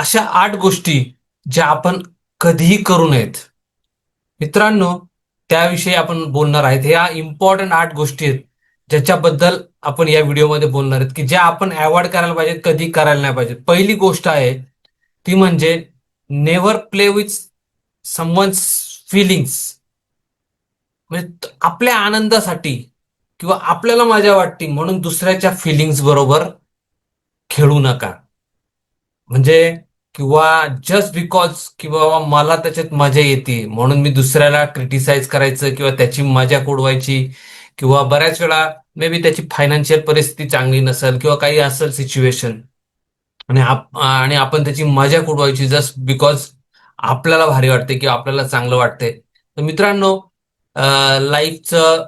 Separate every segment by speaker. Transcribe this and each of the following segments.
Speaker 1: अशा आठ गोष्टी ज्या आपण कधीही करू नयेत. मित्रांनो त्याविषयी आपण बोलणार आहेत. ह्या इम्पॉर्टंट आठ गोष्टी आहेत ज्याच्याबद्दल आपण या व्हिडिओमध्ये बोलणार आहेत की ज्या आपण अवॉइड करायला पाहिजेत कधी करायला नाही पाहिजेत. पहिली गोष्ट आहे ती म्हणजे never play with someone's feelings म्हणजे आपल्या आनंदासाठी किंवा आपल्याला मजा वाटते म्हणून दुसऱ्याच्या फिलिंग्स बरोबर खेळू नका. म्हणजे किंवा जस्ट बिकॉज की बाबा मला त्याच्यात मजा येते म्हणून मी दुसऱ्याला क्रिटिसाइज करायचं किंवा त्याची मजा उडवायची किंवा बऱ्याच वेळा मे बी त्याची फायनान्शियल परिस्थिती चांगली नसेल किंवा काही असेल सिच्युएशन आणि आणि आपण त्याची मजा कोडवायची जस्ट बिकॉज आपल्याला भारी वाटते किंवा आपल्याला चांगलं वाटते. तर मित्रांनो लाईफचं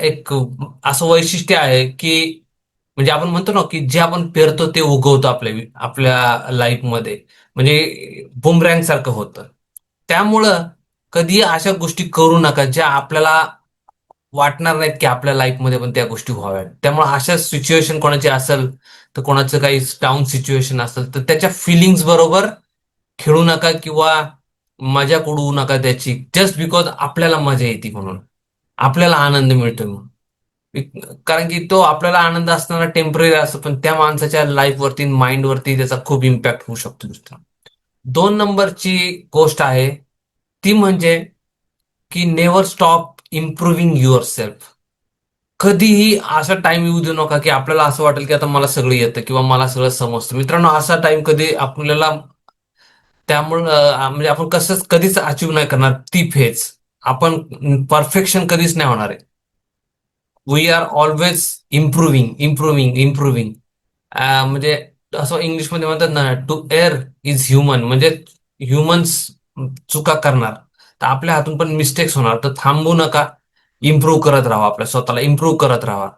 Speaker 1: एक असं वैशिष्ट्य आहे की म्हणजे आपण म्हणतो ना की जे आपण पेरतो ते उगवतो आपल्या आपल्या लाईफमध्ये म्हणजे बुमरँग सारखं होतं. त्यामुळं कधी अशा गोष्टी करू नका ज्या आपल्याला वाटणार नाहीत की आपल्या लाईफमध्ये पण त्या गोष्टी व्हाव्यात. त्यामुळे अशा सिच्युएशन कोणाची असेल तर कोणाचं काही डाऊन सिच्युएशन असेल तर त्याच्या फिलिंग्स बरोबर खेळू नका किंवा मजा उडवू नका त्याची. जस्ट बिकॉज आपल्याला मजा येते म्हणून. आपल्याला आनंद मिळतोय म्हणून. कारण की तो आपल्याला आनंद असणारा टेंपररी असतो पण त्या माणसाच्या लाईफवरती माइंडवरती त्याचा खूप इम्पॅक्ट होऊ शकतो मित्रांनो दोन नंबरची गोष्ट आहे ती म्हणजे की never stop improving yourself कधीही असा टाइम येऊ देऊ नका की आपल्याला असं वाटेल की आता मला सगळं येतं किंवा मला सगळं समजतं. मित्रांनो असा टाइम कधी आपल्याला त्यामुळं म्हणजे आपण कसंच कधीच अचीव नाही करणार ती फेज आपण परफेक्शन कधीच नाही होणार आहे. We are always improving improving improving म्हणजे असं इंग्लिशमध्ये म्हणतात ना टू एअर इज ह्युमन म्हणजे ह्युमन्स चुका करणार. तर आपल्या हातून पण मिस्टेक्स होणार. तर थांबू नका. इम्प्रूव्ह करत राहा आपल्या स्वतःला इम्प्रूव्ह करत राहा.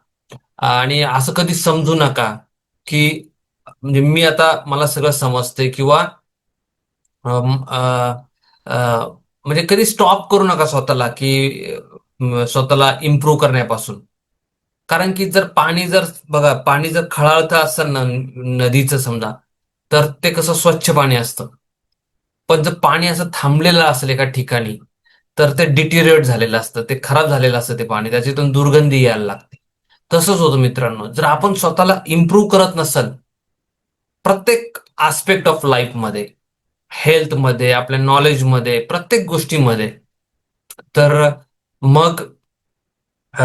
Speaker 1: आणि असं कधी समजू नका की म्हणजे मी आता मला सगळं समजते किंवा म्हणजे कधी स्टॉप करू नका स्वतःला की स्वतःला इम्प्रूव्ह करण्यापासून. कारण की जर पाणी जर बघा पाणी जर खळाळतं असेल ना नदीचं समजा तर ते कसं स्वच्छ पाणी असतं. पण जर पाणी असं थांबलेलं असेल एका ठिकाणी तर ते डिटिरिएट झालेलं असतं ते खराब झालेलं असतं ते पाणी त्याच्यातून दुर्गंधी यायला लागते. तसंच होतं मित्रांनो जर आपण स्वतःला इम्प्रूव्ह करत नसल प्रत्येक आस्पेक्ट ऑफ लाईफमध्ये हेल्थमध्ये आपल्या नॉलेजमध्ये प्रत्येक गोष्टीमध्ये तर मग अ,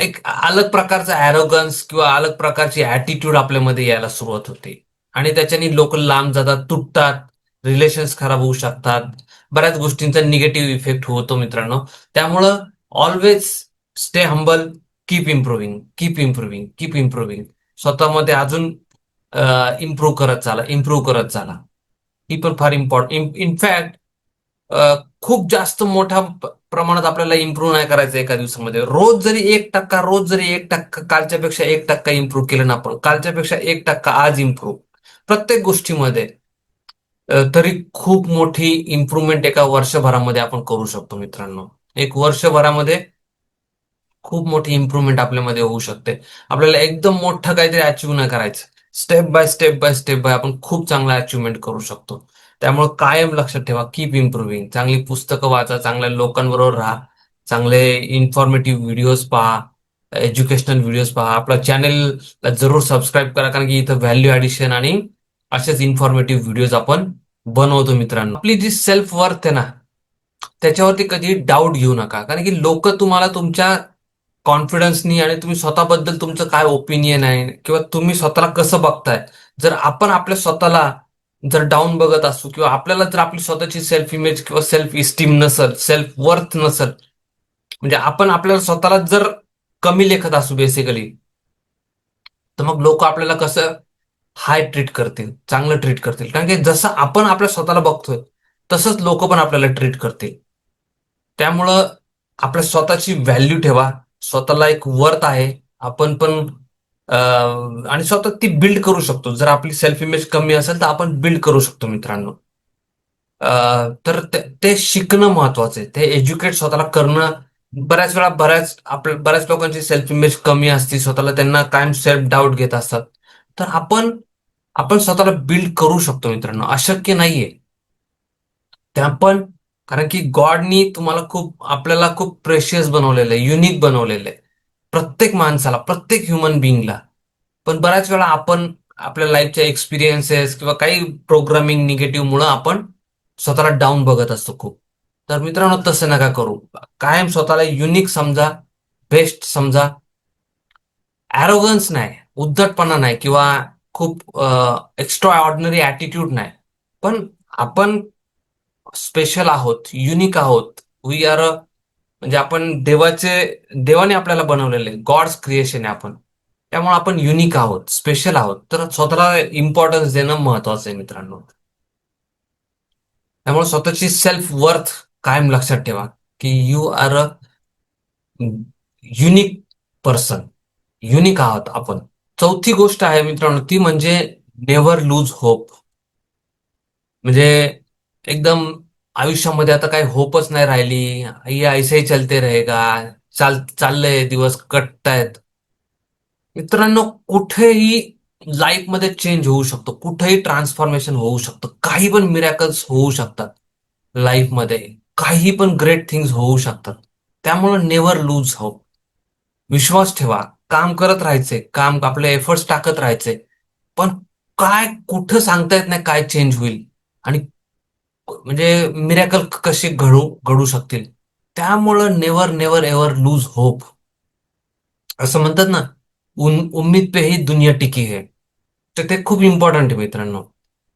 Speaker 1: एक अलग प्रकारचा ॲरोगन्स किंवा अलग प्रकारची ऍटिट्यूड आपल्यामध्ये यायला सुरुवात होते. आणि त्याच्याने लोक लांब जातात तुटतात रिलेशन्स खराब होऊ शकतात. बऱ्याच गोष्टींचा निगेटिव्ह इफेक्ट होतो मित्रांनो. त्यामुळं always stay humble keep improving keep improving keep improving स्वतःमध्ये अजून इम्प्रूव्ह करत चाला इम्प्रूव्ह करत चाला. ही पण फार इम्पॉर्टंट इनफॅक्ट खूप जास्त मोठा प्रमाणात आपल्याला इम्प्रूव्ह नाही करायचं एका दिवसामध्ये. रोज जरी एक टक्का रोज जरी एक टक्का कालच्या पेक्षा एक टक्का इम्प्रूव्ह केलं ना आपण कालच्या पेक्षा एक टक्का आज इम्प्रूव्ह प्रत्येक गोष्टीमध्ये तरी खूप मोठी इम्प्रूव्हमेंट एका वर्षभरामध्ये आपण करू शकतो मित्रांनो. एक वर्षभरामध्ये खूप मोठी इम्प्रूव्हमेंट आपल्यामध्ये होऊ शकते. आपल्याला एकदम मोठं काहीतरी अचीव्ह नाही करायचं. Step by step by step by आपण खूप चांगला अचिव्हमेंट करू शकतो. त्यामुळे कायम लक्षात ठेवा कीप इम्प्रुव्हिंग चांगली पुस्तकं वाचा चांगल्या लोकांबरोबर राहा चांगले इन्फॉर्मेटिव्ह व्हिडिओज पहा एज्युकेशनल व्हिडिओज पहा. आपला चॅनेलला जरूर सबस्क्राईब करा कारण की इथं व्हॅल्यू ॲडिशन आणि असेच इन्फॉर्मेटिव्ह व्हिडिओज आपण बनवतो मित्रांनो. आपली जी सेल्फ वर्थ आहे ना त्याच्यावरती कधी डाऊट घेऊ नका. कारण की लोक तुम्हाला तुमच्या कॉन्फिडन्सनी आणि तुम्ही स्वतःबद्दल तुमचं काय ओपिनियन आहे किंवा तुम्ही स्वतःला कसं बघताय जर आपण आपल्या स्वतःला जर डाऊन बघत असू किंवा आपल्याला जर आपली स्वतःची सेल्फ इमेज किंवा सेल्फ इस्टीम नसल सेल्फ वर्थ नसल म्हणजे आपण आपल्याला स्वतःला जर कमी लेखत असू बेसिकली तर मग लोक आपल्याला कसं हाय ट्रीट करतील चांगलं ट्रीट करतील. कारण की जसं आपण आपल्या स्वतःला बघतोय तसंच लोक पण आपल्याला ट्रीट करतील. त्यामुळं आपल्या स्वतःची व्हॅल्यू ठेवा. स्वतःला एक वर्थ आहे. आपण पण आणि स्वतः ती बिल्ड करू शकतो. जर आपली सेल्फ इमेज कमी असेल तर आपण बिल्ड करू शकतो मित्रांनो. तर ते- ते शिकणं महत्वाचं आहे. ते एज्युकेट स्वतःला करणं बऱ्याच वेळा बऱ्याच आपल्या बऱ्याच लोकांची सेल्फ इमेज कमी असते. स्वतःला त्यांना कायम सेल्फ डाऊट घेत असतात. तर आपण आपण स्वतःला बिल्ड करू शकतो मित्रांनो. अशक्य नाहीये. त्या पण कारण की गॉडनी तुम्हाला खूप आपल्याला खूप प्रेशियस बनवलेलं आहे युनिक बनवलेलं आहे. प्रत्येक माणसाला प्रत्येक ह्युमन बिईंगला पण बऱ्याच वेळा आपण आपल्या लाईफच्या एक्सपिरियन्सेस किंवा काही प्रोग्रामिंग निगेटिव्ह मुळे आपण स्वतःला डाऊन बघत असतो खूप. तर मित्रांनो तसं नका करू. कायम स्वतःला युनिक समजा बेस्ट समजा. ॲरोगन्स नाही उद्धटपणा नाही किंवा खूप एक्स्ट्रा ऑर्डिनरी ॲटिट्यूड नाही. पण आपण स्पेशल आहोत युनिक आहोत. वी आर म्हणजे आपण देवाचे देवाने आपल्याला बनवलेले गॉड्स क्रिएशन आहे आपण. त्यामुळे आपण युनिक आहोत स्पेशल आहोत. तर स्वतःला इम्पॉर्टन्स देणं महत्वाचं आहे मित्रांनो. त्यामुळे स्वतःची सेल्फ वर्थ कायम लक्षात ठेवा की you are a unique person unique आहोत आपण. चौथी गोष्ट आहे मित्रांनो ती म्हणजे नेव्हर लूज होप म्हणजे एकदम आयुष्यामध्ये आता काही होपच नाही राहिली. ये ऐसे ही चलते रहेगा चाल चाललंय दिवस कटतायत. मित्रांनो कुठेही लाईफमध्ये चेंज होऊ शकतो. कुठेही ट्रान्सफॉर्मेशन होऊ शकतं. काही पण मिरॅकल्स होऊ शकतात लाईफमध्ये काही पण ग्रेट थिंग्स होऊ शकतात. त्यामुळे नेव्हर लूज होप विश्वास ठेवा. काम करत राहायचे. काम आपले एफर्ट्स टाकत राहायचे. पण काय कुठं सांगता येत नाही काय चेंज होईल. आणि म्हणजे मिरॅकल कसे घडू घडू शकतील? त्यामुळं never never ever lose hope असं म्हणतात ना उन उम्मीद पे ही दुनिया टिकी है. तर ते खूप इम्पॉर्टंट आहे मित्रांनो.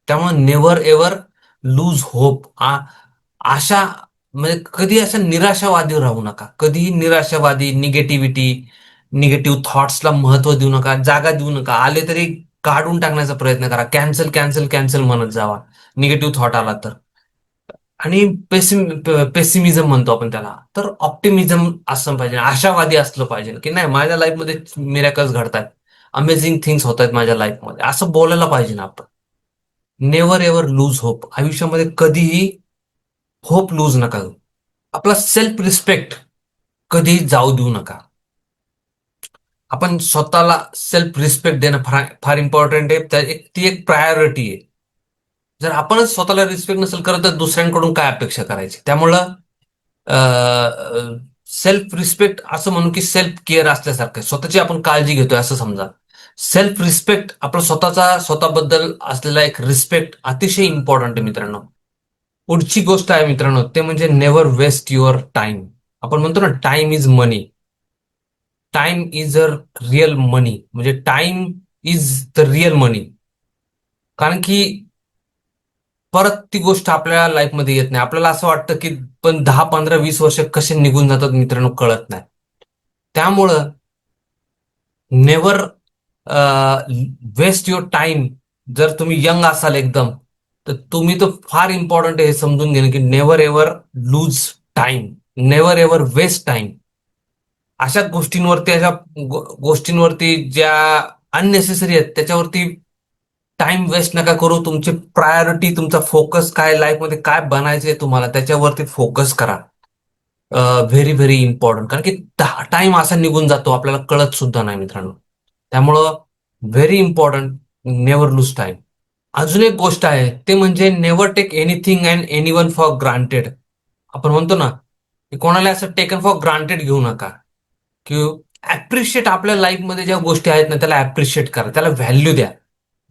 Speaker 1: त्यामुळे नेव्हर एव्हर लूज होप आशा म्हणजे कधी असं निराशावादी राहू नका. कधीही निराशावादी निगेटिव्हिटी निगेटिव्ह थॉट्सला महत्त्व देऊ नका जागा देऊ नका. आले तरी काढून टाकण्याचा प्रयत्न करा. कॅन्सल कॅन्सल कॅन्सल म्हणत जावा. निगेटिव्ह थॉट आला तर. आणि पेसिम पेसिमिझम म्हणतो आपण त्याला. तर ऑप्टिमिझम असलं पाहिजे आशावादी असलं पाहिजे की नाही माझ्या लाईफमध्ये मिरॅकल्स घडतात अमेझिंग थिंग्स होत आहेत माझ्या लाईफमध्ये असं बोलायला पाहिजे ना आपण. नेवर एव्हर लूज होप आयुष्यामध्ये कधीही होप लूज नका आपला सेल्फ रिस्पेक्ट कधीही जाऊ देऊ नका. आपण स्वतःला सेल्फ रिस्पेक्ट देणं फार फार इम्पॉर्टंट आहे. ती एक प्रायोरिटी आहे. जर आपणच स्वतःला रिस्पेक्ट नसेल करत तर दुसऱ्यांकडून काय अपेक्षा करायची? त्यामुळं सेल्फ रिस्पेक्ट असं म्हणू की सेल्फ केअर असल्यासारखं. स्वतःची आपण काळजी घेतोय असं समजा. सेल्फ रिस्पेक्ट आपला स्वतःचा स्वतःबद्दल असलेला एक रिस्पेक्ट अतिशय इम्पॉर्टंट आहे मित्रांनो. पुढची गोष्ट आहे मित्रांनो ते म्हणजे नेव्हर वेस्ट युअर टाइम आपण म्हणतो ना time is money time is a real money म्हणजे time is the real money कारण की परत ती गोष्ट आपल्या लाईफमध्ये येत नाही. आपल्याला असं वाटतं की पण दहा पंधरा वीस वर्ष कसे निघून जातात मित्रांनो कळत नाही. त्यामुळं नेवर वेस्ट युअर टाइम जर तुम्ही यंग असाल एकदम तर तुम्ही तर फार इम्पॉर्टंट हे समजून घेणं की never ever lose time never ever waste time अशा गोष्टींवरती अशा गोष्टींवरती ज्या अननेसेसरी आहेत त्याच्यावरती टाइम वेस्ट नका करू. तुमची प्रायोरिटी तुमचा फोकस काय लाईफमध्ये काय बनायचंय तुम्हाला त्याच्यावरती फोकस करा. व्हेरी व्हेरी इम्पॉर्टंट कारण की टाइम असा निघून जातो आपल्याला कळत सुद्धा नाही मित्रांनो. त्यामुळं very important never lose time अजून एक गोष्ट आहे ते म्हणजे never take anything and anyone for granted आपण म्हणतो ना की कोणाला असं टेकन फॉर ग्रांटेड घेऊ नका. की ऍप्रिशिएट आपल्या लाईफमध्ये ज्या गोष्टी आहेत ना त्याला ऍप्रिशिएट करा त्याला व्हॅल्यू द्या.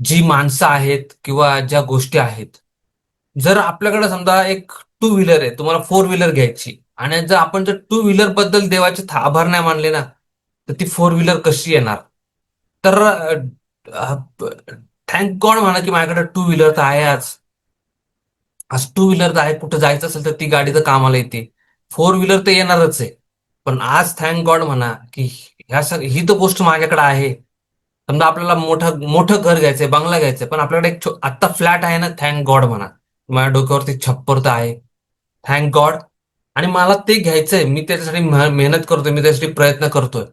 Speaker 1: जी माणसं आहेत किंवा ज्या गोष्टी आहेत. जर आपल्याकडे समजा एक टू व्हीलर आहे तुम्हाला फोर व्हीलर घ्यायची आणि जर आपण जर टू व्हीलरबद्दल देवाचे आभार नाही मानले ना तर ती फोर व्हीलर कशी येणार? तर थँक गॉड म्हणा की माझ्याकडे टू व्हीलर तर आहे आज. आज टू व्हीलर तर आहे कुठं जायचं असेल तर ती गाडी तर कामाला येते. फोर व्हीलर तर येणारच आहे. पण आज थँक गॉड म्हणा की ह्या ही तर गोष्ट माझ्याकडे आहे. समजा आपल्याला मोठं मोठं घर घ्यायचंय बंगला घ्यायचंय पण आपल्याकडे एक आत्ता फ्लॅट आहे ना थँक गॉड म्हणा. माझ्या डोक्यावरती छप्पर तर आहे. थँक गॉड आणि मला ते घ्यायचंय मी त्याच्यासाठी मेहनत करतोय मी त्याच्यासाठी प्रयत्न करतोय.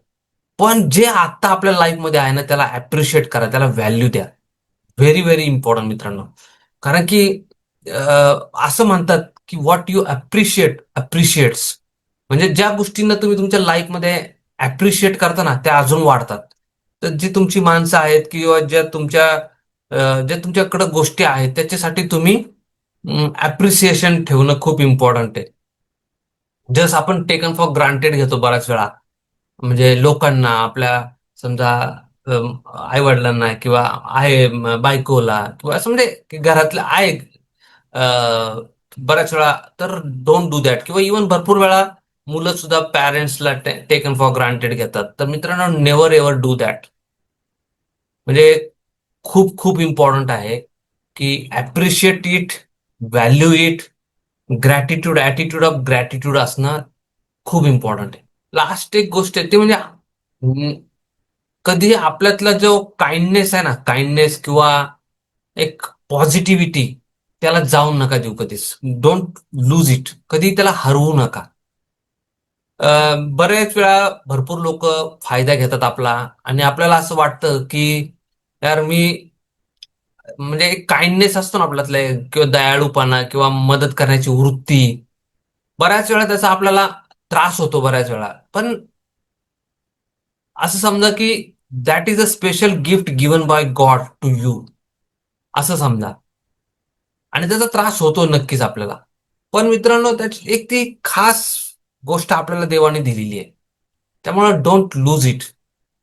Speaker 1: पण जे आत्ता आपल्या लाईफमध्ये आहे ना त्याला अप्रिशिएट करा त्याला व्हॅल्यू द्या. व्हेरी व्हेरी इम्पॉर्टंट मित्रांनो. कारण की असं म्हणतात की व्हॉट यू अप्रिशिएट अप्रिशिएट्स म्हणजे ज्या गोष्टींना तुम्ही तुमच्या लाईफमध्ये अप्रिशिएट करता ना त्या अजून वाढतात. तर जी तुमची माणसं आहेत किंवा ज्या तुमच्या ज्या तुमच्याकडे गोष्टी आहेत त्याच्यासाठी तुम्ही ऍप्रिसिएशन ठेवणं खूप इम्पॉर्टंट आहे. जस्ट आपण टेकन फॉर ग्रांटेड घेतो बऱ्याच वेळा. म्हणजे लोकांना आपल्या समजा आई वडिलांना किंवा आहे बायकोला किंवा असं म्हणजे की आहे बऱ्याच वेळा तर डोंट डू दॅट किंवा इवन भरपूर वेळा मुलं सुद्धा पॅरेंट्सला टेकन फॉर ग्रांटेड घेतात. तर मित्रांनो नेवर एव्हर डू दॅट म्हणजे खूप खूप इम्पॉर्टंट आहे की appreciate it value it gratitude attitude of gratitude असणं खूप इम्पॉर्टंट आहे. लास्ट एक गोष्ट आहे ती म्हणजे कधी आपल्यातला जो काइंडनेस आहे ना काइंडनेस किंवा एक पॉझिटिव्हिटी त्याला जाऊन नका देऊ कधीच डोंट लूज इट कधी त्याला हरवू नका. बरेच वेळा भरपूर लोक फायदा घेतात आपला. आणि आपल्याला असं वाटतं की यार मी म्हणजे एक काइंडनेस असतो ना आपल्यातला किंवा दयाळूपणा किंवा मदत करण्याची वृत्ती. बऱ्याच वेळा त्याचा आपल्याला त्रास होतो बऱ्याच वेळा. पण असं समजा की that is a special gift given by God to you असं समजा. आणि त्याचा त्रास होतो नक्कीच आपल्याला. पण मित्रांनो त्याची एक ती खास गोष्ट आपल्याला देवाने दिलेली आहे. त्यामुळे don't lose it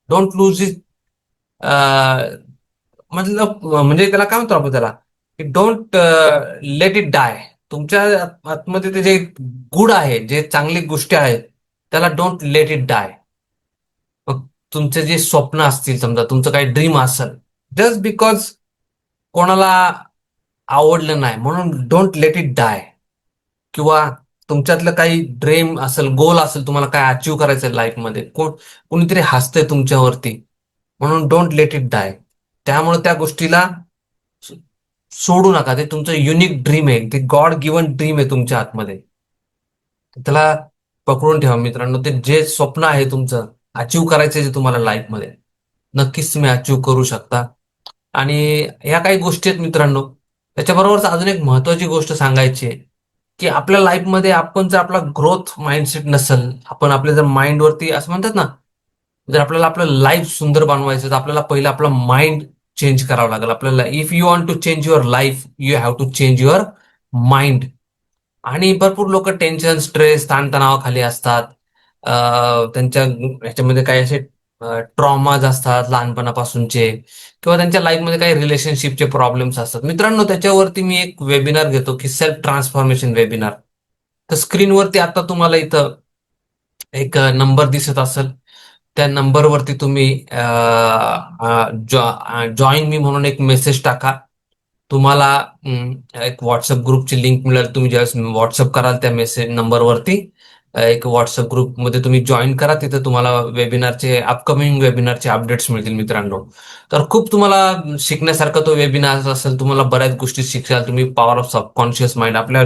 Speaker 1: don't lose it मतलब म्हणजे त्याला काय म्हणतो आपण त्याला? की डोंट लेट इट डाय तुमच्या आतमध्ये ते जे गुड आहे जे चांगली गोष्टी आहेत त्याला डोंट लेट इट डाय मग तुमचे जे स्वप्न असतील समजा तुमचं काही ड्रीम असेल जस्ट बिकॉज कोणाला आवडलं नाही म्हणून डोंट लेट इट डाय किंवा तुमच्यातलं काही ड्रीम असेल गोल असेल तुम्हाला काय अचीव करायचं आहे लाईफमध्ये कोण कोणीतरी हसतंय तुमच्यावरती. म्हणून डोंट लेट इट डाय त्यामुळे त्या गोष्टीला सोडू नका. ते तुमचं युनिक ड्रीम आहे. ते गॉड गिवन ड्रीम आहे तुमच्या आतमध्ये. त्याला पकडून ठेवा मित्रांनो. ते जे स्वप्न आहे तुमचं अचीव करायचं जे तुम्हाला लाईफमध्ये नक्कीच तुम्ही अचीव करू शकता. आणि ह्या काही गोष्टी आहेत मित्रांनो. त्याच्याबरोबरच अजून एक महत्वाची गोष्ट सांगायची आहे. की आपल्या लाईफमध्ये आपण जर आपला ग्रोथ माइंडसेट नसेल आपण आपल्या जर माइंडवरती असं म्हणतात ना जर आपल्याला आपलं लाईफ सुंदर बनवायचं तर आपल्याला पहिलं आपला माइंड चेंज करावं लागेल. आपल्याला if you want to change your life you have to change your mind आणि भरपूर लोक टेन्शन स्ट्रेस ताणतणावाखाली असतात. त्यांच्या ह्याच्यामध्ये काही असे ट्रॉमाज असतात लहानपणापासूनचे किंवा त्यांच्या लाईफमध्ये काही रिलेशनशिपचे प्रॉब्लेम्स असतात. मित्रांनो त्याच्यावरती मी एक वेबिनार घेतो की सेल्फ ट्रान्सफॉर्मेशन वेबिनार तर स्क्रीनवरती आता तुम्हाला इथं एक नंबर दिसत असेल. त्या नंबरवरती तुम्ही जॉईन मी म्हणून एक मेसेज टाका. तुम्हाला एक व्हॉट्सअप ग्रुपची लिंक मिळेल. तुम्ही ज्यावेळेस व्हॉट्सअप कराल त्या मेसेज नंबरवरती एक व्हॉट्सअप ग्रुपमध्ये तुम्ही जॉईन करा तिथे तुम्हाला वेबिनारचे अपकमिंग वेबिनारचे अपडेट्स मिळतील मित्रांनो. तर खूप तुम्हाला शिकण्यासारखं तो वेबिनार असेल तुम्हाला बऱ्याच गोष्टी शिकाल तुम्ही पॉवर ऑफ सबकॉन्शियस माइंड आपल्या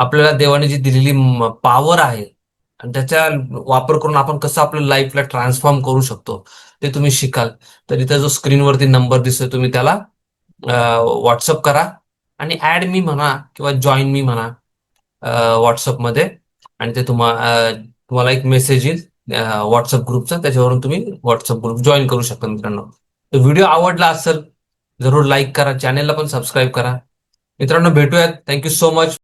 Speaker 1: आपल्याला देवाने जी दिलेली पॉवर आहे आणि त्याचा वापर करून आपण कसं आपल्या लाईफला ट्रान्सफॉर्म करू शकतो ते तुम्ही शिकाल. तर इथं जो स्क्रीनवरती नंबर दिसतोय तुम्ही त्याला व्हॉट्सअप करा. आणि ऍड मी म्हणा किंवा जॉईन मी म्हणा व्हॉट्सअपमध्ये आणि ते तुम्हा तुम्हाला एक मेसेज येईल व्हॉट्सअप ग्रुपचा त्याच्यावरून तुम्ही व्हॉट्सअप ग्रुप जॉईन करू शकता मित्रांनो. तर व्हिडिओ आवडला असेल जरूर लाईक करा. चॅनेलला पण सबस्क्राईब करा. मित्रांनो भेटूयात. Thank you so much